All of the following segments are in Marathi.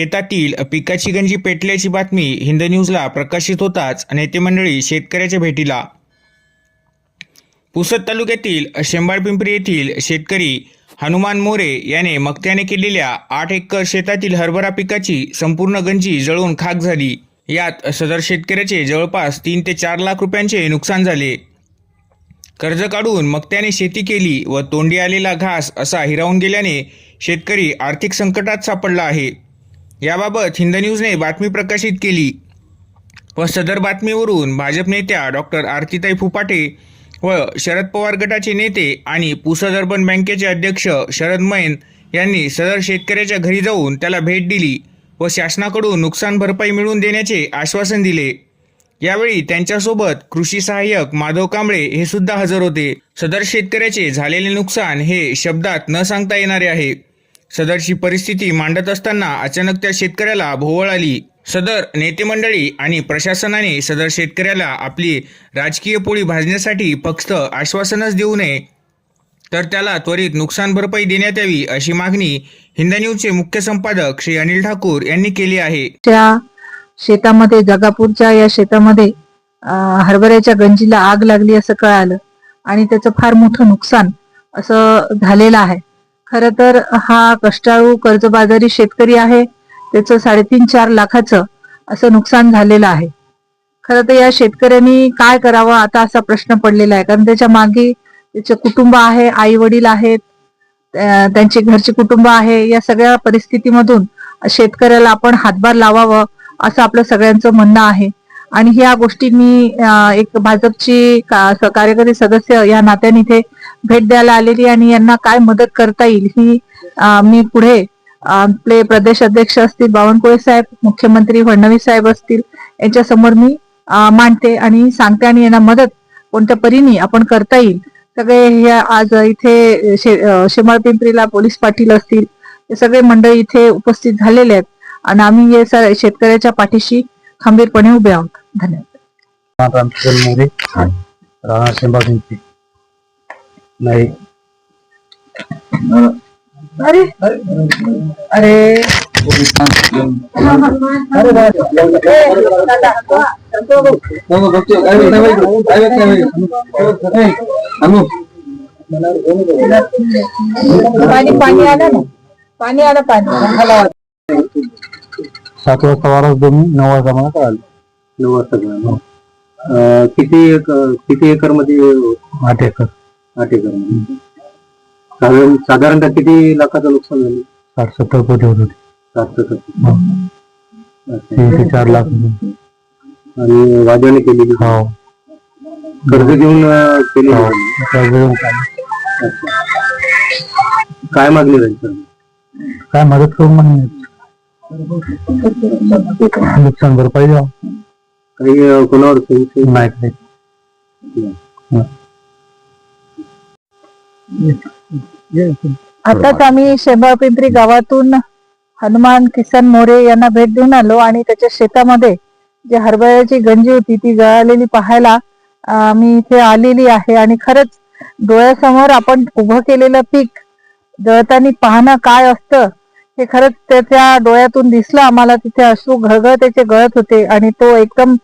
शेतातील पिकाची गंजी पेटल्याची बातमी हिंद न्यूजला प्रकाशित होताच नेते मंडळी शेतकऱ्याच्या भेटीला. पुसद तालुक्यातील शेंबाळपिंपरी येथील शेतकरी हनुमान मोरे याने मक्त्याने केलेल्या आठ एकर शेतातील हरभरा पिकाची संपूर्ण गंजी जळून खाक झाली. यात सदर शेतकऱ्याचे जवळपास तीन ते चार लाख रुपयांचे नुकसान झाले. कर्ज काढून मक्त्याने शेती केली व तोंडी आलेला घास असा हिरावून गेल्याने शेतकरी आर्थिक संकटात सापडला आहे. याबाबत हिंद न्यूजने बातमी प्रकाशित केली. व सदर बातमीवरून भाजप नेत्या डॉक्टर आरतीताई फुपाटे व शरद पवार गटाचे नेते आणि पुसद अर्बन बँकेचे अध्यक्ष शरद मैन यांनी सदर शेतकऱ्याच्या घरी जाऊन त्याला भेट दिली व शासनाकडून नुकसान भरपाई मिळवून देण्याचे आश्वासन दिले. यावेळी त्यांच्यासोबत कृषी सहाय्यक माधव कांबळे हे सुद्धा हजर होते. सदर शेतकऱ्याचे झालेले नुकसान हे शब्दात न सांगता येणारे आहे. सदरची परिस्थिती मांडत असताना अचानक त्या शेतकऱ्याला भोवळ आली. सदर नेते मंडळी आणि प्रशासनाने सदर शेतकऱ्याला आपली राजकीय पोळी भाजण्यासाठी फक्त आश्वासनच देऊ नये तर त्याला त्वरित नुकसान भरपाई देण्यात यावी अशी मागणी हिंद न्यूजचे मुख्य संपादक श्री अनिल ठाकूर यांनी केली आहे. त्या शेतामध्ये जगापूरच्या या शेतामध्ये हरभऱ्याच्या गंजीला आग लागली असं कळालं आणि त्याचं फार मोठं नुकसान असं झालेलं आहे. खर तर हा कष्टाळू कर्जबाजारी शेतकरी आहे. त्याचं साडेतीन चार लाखाचं असं नुकसान झालेलं आहे. खरं तर या शेतकऱ्यांनी काय करावं आता असा प्रश्न पडलेला आहे. कारण त्याच्यामागे त्याचे कुटुंब आहे आई वडील आहेत त्यांचे त्यांची कुटुंब आहे. या सगळ्या परिस्थितीमधून शेतकऱ्याला आपण हातभार लावावं असं आपलं सगळ्यांचं म्हणणं आहे. आणि ह्या गोष्टी मी एक भाजपची का- कार्यकारी सदस्य या नात्याने इथे भेट द्यायला आलेली आणि यांना काय मदत करता येईल ही मी पुढे आपले प्रदेश अध्यक्ष असतील बावनकुळे साहेब मुख्यमंत्री फडणवीस साहेब असतील यांच्या समोर मी मांडते आणि सांगते आणि यांना मदत कोणत्या परीने आपण करता येईल. सगळे हे आज इथे शे- अं, शेमाळपिंपरीला पोलीस पाटील असतील हे सगळे मंडळी इथे उपस्थित झालेले आहेत आणि आम्ही हे शेतकऱ्याच्या पाठीशी खंबीरपणे उभे आहोत. धन्यवाद. राणा शेंबाबिंपी नाही. अरे. अरे. पाणी पाणी आलं ना. पाणी आलं पाणी. सात वाजता वारस दोन नऊ वाजता मला कळालं. नऊ वाजता किती एकर किती एकरमध्ये आठ एकर. आठ एकरमध्ये. साधारण साधारणतः किती लाखाचं नुकसान झालं? साठ सत्तर कोटी होत होते. साठ सत्तर तीन ते चार लाख आणि वाद्याने केलेली? हो. कर्ज घेऊन अं, केली कर्ज घेऊन काय मागणी राहील सर? काय मदत करून मागणी नुकसान भरपाई द्या काही अं, कोणावर संशय नाही. आताच आम्ही शेंबा पिंपरी गावातून हनुमान किसन मोरे यांना भेट देऊन आलो आणि त्याच्या शेतामध्ये जे हरभऱ्याची गंजी होती ती गळालेली पाहायला मी इथे आलेली आहे. आणि खरंच डोळ्यासमोर आपण उभं केलेलं पीक जळताना पाहणं काय असतं हे खरंच त्याच्या डोळ्यातून दिसलं आम्हाला. तिथे अश्रू घळघळ त्याचे गळत होते आणि तो एकदम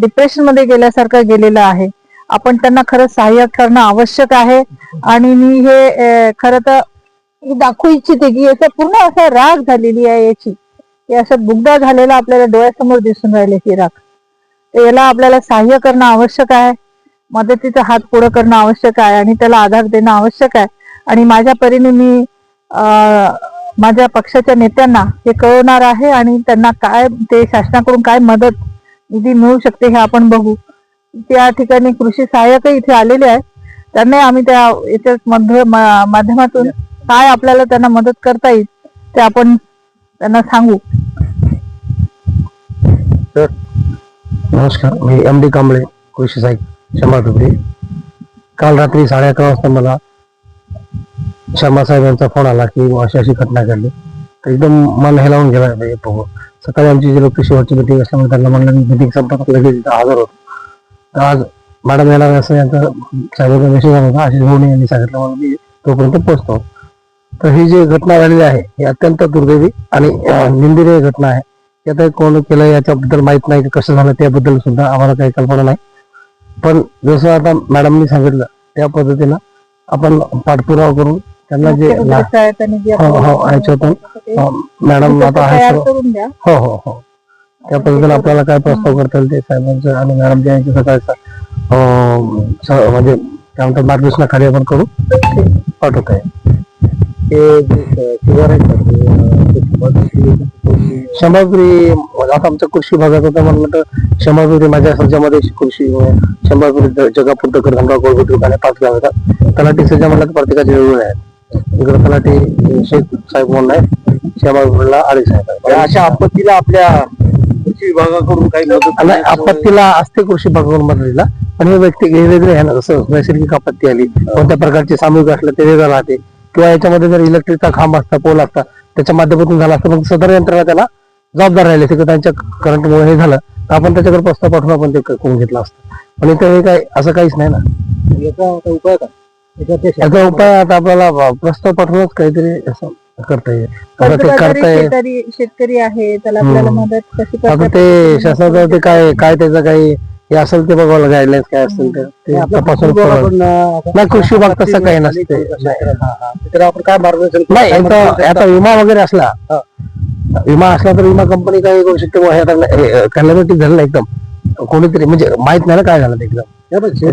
डिप्रेशनमध्ये गेल्यासारखा गेलेला आहे. आपण त्यांना खरं सहाय्य करणं आवश्यक आहे. आणि मी हे खर खरं तर दाखवू इच्छिते की याचा पूर्ण असा राग झालेली आहे याची. की असं बुगदा झालेला आपल्याला डोळ्यासमोर दिसून राहिले ही राग. तर याला आपल्याला सहाय्य करणं आवश्यक आहे. मदतीचा हात पुढं करणं आवश्यक आहे आणि त्याला आधार देणं आवश्यक आहे. आणि माझ्या परीने मी माझ्या पक्षाच्या नेत्यांना हे कळवणार आहे आणि त्यांना काय ते शासनाकडून काय मदत निधी मिळू शकते हे आपण बघू. त्या ठिकाणी कृषी सहाय्यकही इथे आलेले आहेत. त्यांना आम्ही त्या याच्या माध्यमातून काय आपल्याला त्यांना मदत करता येईल ते आपण त्यांना सांगू. नमस्कार मी एम डी कांबळे कृषी साहेब शंभर पिपरी काल रात्री साडे अकरा वाजता मला शंभर साहेब यांचा फोन आला की अशी अशी घटना घडली. तर एकदम मन हेलावून गेला सकाळी आमची जी कृषीवरची मिटिंग असल्यामुळे त्यांना म्हणलं मिटिंग संपत लगेच हजर होतो. तर आज मॅडम येणार असं यांचा साहेबांचा मेसेज आला होता आशिष भोवणे यांनी सांगितलं मला मी तोपर्यंत पोहोचतो तर ही जी घटना झालेली आहे ही अत्यंत दुर्दैवी आणि निंदनीय घटना आहे. आता कोण केलं याच्याबद्दल माहीत नाही की कसं झालं त्याबद्दल सुद्धा आम्हाला काही कल्पना नाही. पण जसं आता मॅडमनी सांगितलं त्या पद्धतीनं आपण पाठपुरावा करून त्यांना जे हो, हो, मॅडम आता आहे हो हो हो. त्या पद्धतीने आपल्याला काय प्रस्ताव करता येईल ते साहेबांचं आणि मॅडम यांच्या सकाळचा म्हणजे काय म्हणतात मार्गदर्शनाखाली आपण करू. पाठवत. आहे शंभरपुरी आता आमच्या कृषी भागात होता म्हणलं तर शंभरपुरी माझ्या सज्जामध्ये कृषी शंभरपुरी जगापूर दखल धमरा गोळगुट दुकाने पाच गाव येतात तलाठी सज्जा म्हणलं तर प्रत्येकाचे वेगवेगळे आहेत. इकडे तलाठी शेख साहेब म्हणून आहे. शंभरपुरीला अडीच साहेब आहेत. अशा आपत्तीला आपल्या कृषी विभागाकडून काही मदत नाही आपत्तीला असते कृषी भगवान मदतीला पण हे व्यक्ती वेगवेगळे आहे ना जसं नैसर्गिक आपत्ती आली कोणत्या प्रकारची सामूहिक असलं ते वेगळं राहते. किंवा याच्यामध्ये जर इलेक्ट्रिकचा खांब असता पोल असता त्याच्या माध्यमातून झाला असता मग सदर यंत्रणा त्याला जबाबदार राहिले असते त्यांच्या करंटमुळे हे झालं. तर आपण त्याच्याकडे प्रस्ताव पाठवून आपण ते करून घेतलं असतं. पण इथं हे काय असं काहीच नाही ना. याचा उपाय का याच्यात ते याचा उपाय आता आपल्याला प्रस्ताव पाठवूनच काहीतरी असं करता येईल आता ते कर्जबाजारी करता येईल शेतकरी शेतकरी आहे त्याला आपल्याला हम्म. मदत कशी आता करता ते येईल? शासनाचं ते काय काय त्याचं काही हे असेल ते बघायला गाईडलाईन्स काय असतील ते. ते तपासून नाही कृषी विभाग तसं काही नसते. तर आपण काय मार्गदर्शन? नाही आता विमा वगैरे असला. विमा असला तर विमा कंपनी काय करू शकते? बुवा, हे आता कॅलॅमिटी झालं ना एकदम. कोणीतरी म्हणजे माहीत नाही ना काय झालं ते एकदम.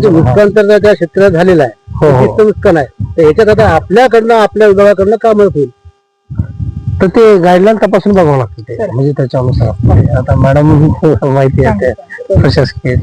नुकसान तर त्या शेतकऱ्याला झालेलं आहे. हो, हो. नुकसान आहे. तर ह्याच्यात आता आपल्याकडनं आपल्या विभागाकडनं काय मदत होईल तर ते गाईडलाईन तपासून बघावं लागतं ते. म्हणजे त्याच्यानुसार. आता मॅडम माहिती आहे ते प्रशासकीय.